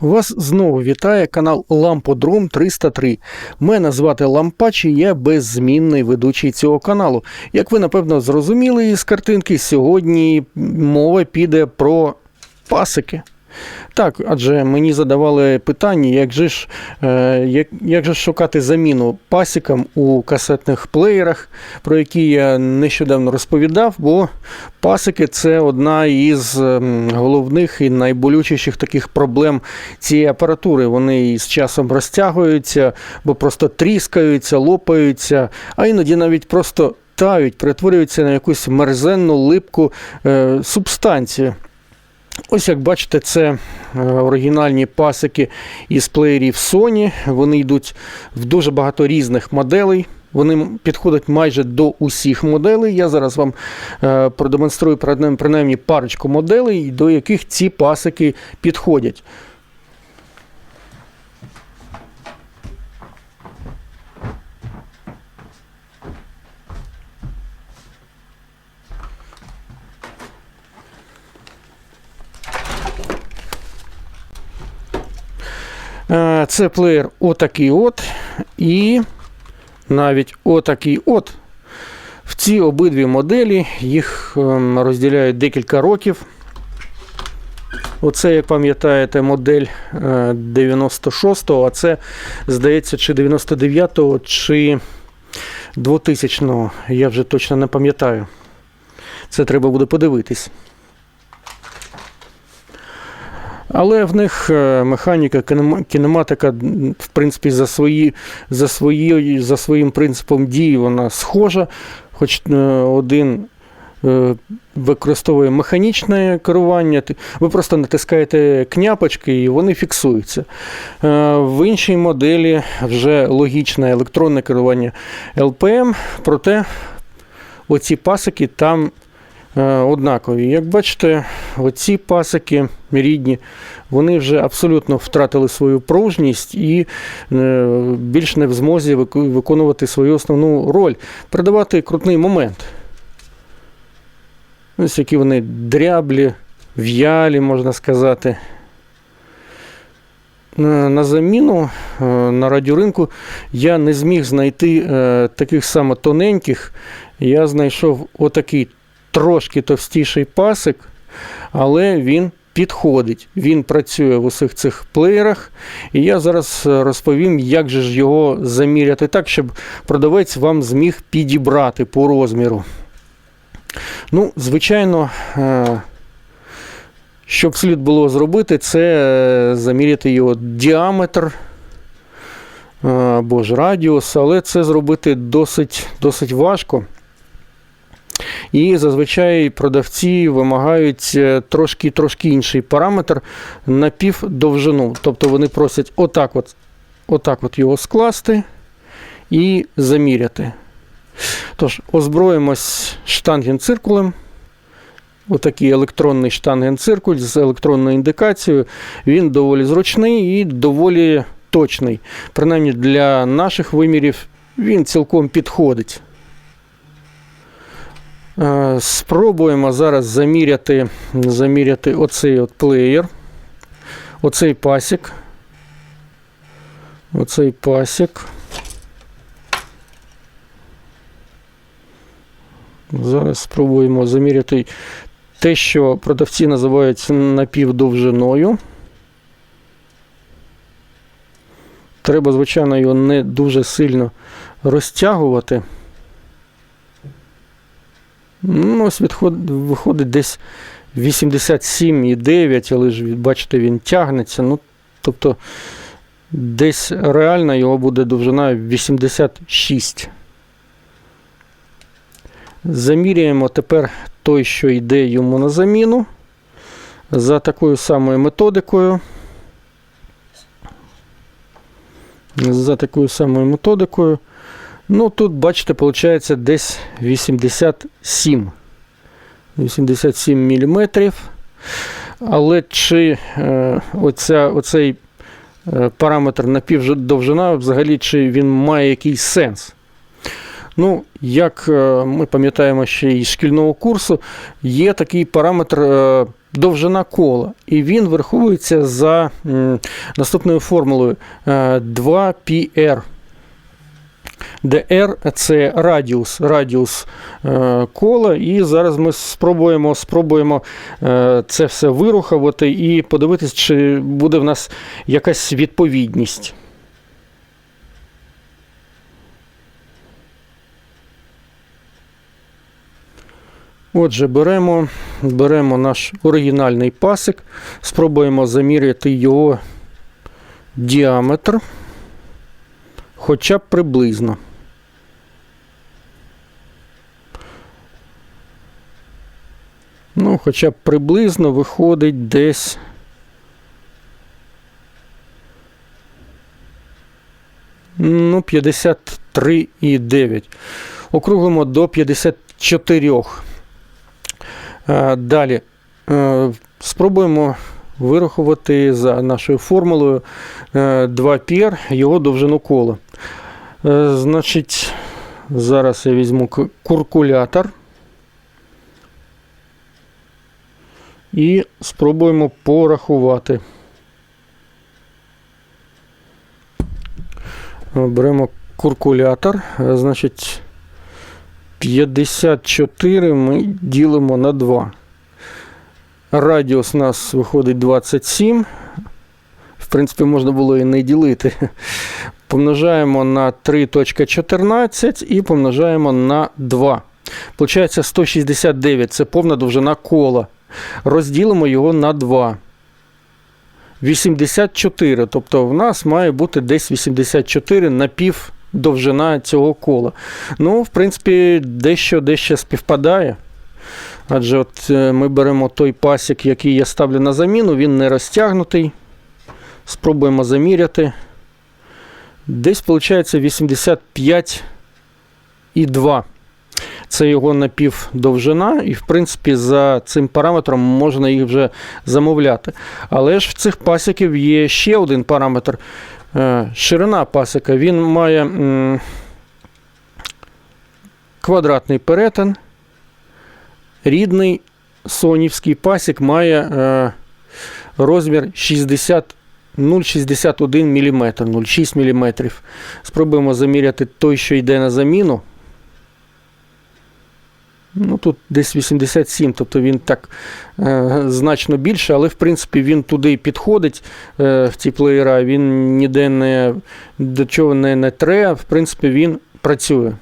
Вас знову вітає канал Ламподром 303. Мене звати Лампач і я беззмінний ведучий цього каналу. Як ви напевно зрозуміли із картинки, сьогодні мова піде про пасики. Так, адже мені задавали питання, як же ж, е, як, як же шукати заміну пасікам у касетних плеєрах, про які я нещодавно розповідав, бо пасики це одна із ем, головних і найболючіших таких проблем цієї апаратури. Вони з часом розтягуються, бо просто тріскаються, лопаються, а іноді навіть просто тають, перетворюються на якусь мерзенну липку е, субстанцію. Ось як бачите, це е, оригінальні пасики із плеєрів Sony. Вони йдуть в дуже багато різних моделей. Вони підходять майже до усіх моделей. Я зараз вам е, продемонструю принаймні- принаймні парочку моделей, до яких ці пасики підходять. Е, Це плеєр отакий от і навіть отакий от. В ці обидві моделі їх ем, розділяють декілька років. Оце, як пам'ятаєте, модель е, 96-го, а це, здається, чи 99-го, чи 2000-го. Я вже точно не пам'ятаю. Це треба буде подивитись. Але в них е, механіка, кінематика, в принципі, за, свої, за, свої, за своїм принципом дії вона схожа, хоч е, один е, використовує механічне керування. Ви просто натискаєте княпочки і вони фіксуються. В іншій моделі вже логічне електронне керування LPM, проте оці пасики там однакові. Як бачите, оці пасики рідні, вони вже абсолютно втратили свою пружність і е, більш не в змозі виконувати свою основну роль, передавати крутний момент. Ось які вони дряблі, в'ялі, можна сказати. На на заміну е, на радіоринку я не зміг знайти е, таких само тоненьких. Я знайшов отакий трошки товстіший пасик, але він підходить. Він працює в усіх цих плеєрах. І я зараз е, розповім, як же ж його заміряти так, щоб продавець вам зміг підібрати по розміру. Ну, звичайно, е, щоб слід було зробити, це е, заміряти його діаметр або ж радіус, але це зробити досить, досить важко. І зазвичай продавці вимагають е, трошки, трошки інший параметр на півдовжину. Тобто вони просять отак от, отак от його скласти і заміряти. Тож, озброїмось штангенциркулем. Отакий електронний штангенциркуль з електронною індикацією. Він доволі зручний і доволі точний. Принаймні для наших вимірів він цілком підходить. Е, Спробуємо зараз заміряти, заміряти оцей от плеєр, оцей пасік. Оцей пасік. Зараз спробуємо заміряти те, що продавці називають напівдовжиною. Треба, звичайно, його не дуже сильно розтягувати. Ну, ось відход, виходить десь 87,9, але ж бачите, він тягнеться. Ну, тобто десь реально його буде довжина 86. Заміряємо тепер той, що йде йому на заміну. За такою самою методикою. За такою самою методикою. Ну, тут, бачите, виходить десь 87. 87 мм. Але чи е, оця, оцей е, параметр напівдовжина взагалі чи він має якийсь сенс? Ну, як е, ми пам'ятаємо ще із шкільного курсу, є такий параметр е, довжина кола, і він враховується за наступною формулою е, 2πr. Де R – це радіус, радіус е, кола, і зараз ми спробуємо, спробуємо е, це все вирухувати і подивитись, чи буде в нас якась відповідність. Отже, беремо, беремо наш оригінальний пасик, спробуємо заміряти його діаметр, хоча б приблизно. Ну, хоча б приблизно виходить десь. Ну, 53,9. Округлимо до 54. Е, Далі е, спробуємо вирахувати за нашою формулою 2πr його довжину кола. Е, Значить, зараз я візьму куркулятор і спробуємо порахувати. Е, Беремо куркулятор, е, значить 54 ми ділимо на 2. Радіус у нас виходить 27. В принципі, можна було і не ділити. Помножаємо на 3.14 і помножаємо на 2. Получається 169 це повна довжина кола. Розділимо його на 2. 84. Тобто в нас має бути десь 84 на пів довжина цього кола. Ну, в принципі, дещо дещо співпадає. Адже от е, ми беремо той пасік, який я ставлю на заміну, він не розтягнутий. Спробуємо заміряти. Десь виходить 85,2. Це його напівдовжина, і, в принципі, за цим параметром можна їх вже замовляти. Але ж в цих пасіків є ще один параметр. Е, Ширина пасика. Він має квадратний перетин. Рідний сонівський пасік має е, розмір 60 0,61 мм, 0,6 мм. Спробуємо заміряти той, що йде на заміну. Ну, тут десь 87, тобто він так е, значно більше, але в принципі він туди підходить е, в ці плеєра, він ніде не до чого не, не тре, в принципі, він працює.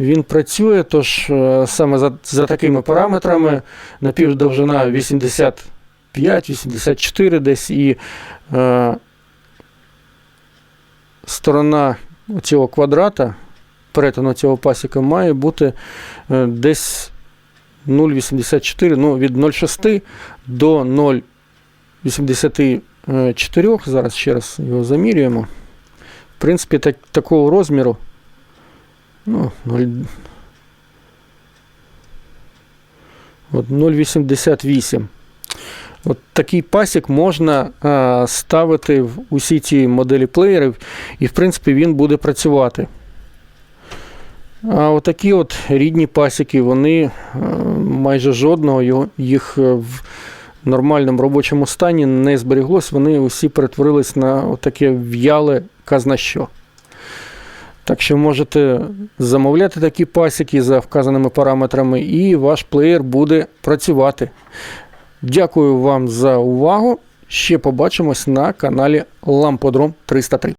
Він працює, тож е, саме за, за такими параметрами напівдовжина 85-84 десь і е, сторона цього квадрата, перетину цього пасіка має бути е, десь 0,84, ну від 0,6 до 0,84. Зараз ще раз його замірюємо. В принципі, так, такого розміру. Ну, 0, от 0,88. От такий пасік можна а, ставити в усі ці моделі плеєрів, і, в принципі, він буде працювати. А отакі от рідні пасіки, вони е, майже жодного їх е, в нормальному робочому стані не зберіглось, вони усі перетворились на таке в'яле казна що. Так що можете замовляти такі пасіки за вказаними параметрами, і ваш плеєр буде працювати. Дякую вам за увагу. Ще побачимось на каналі Ламподром 303.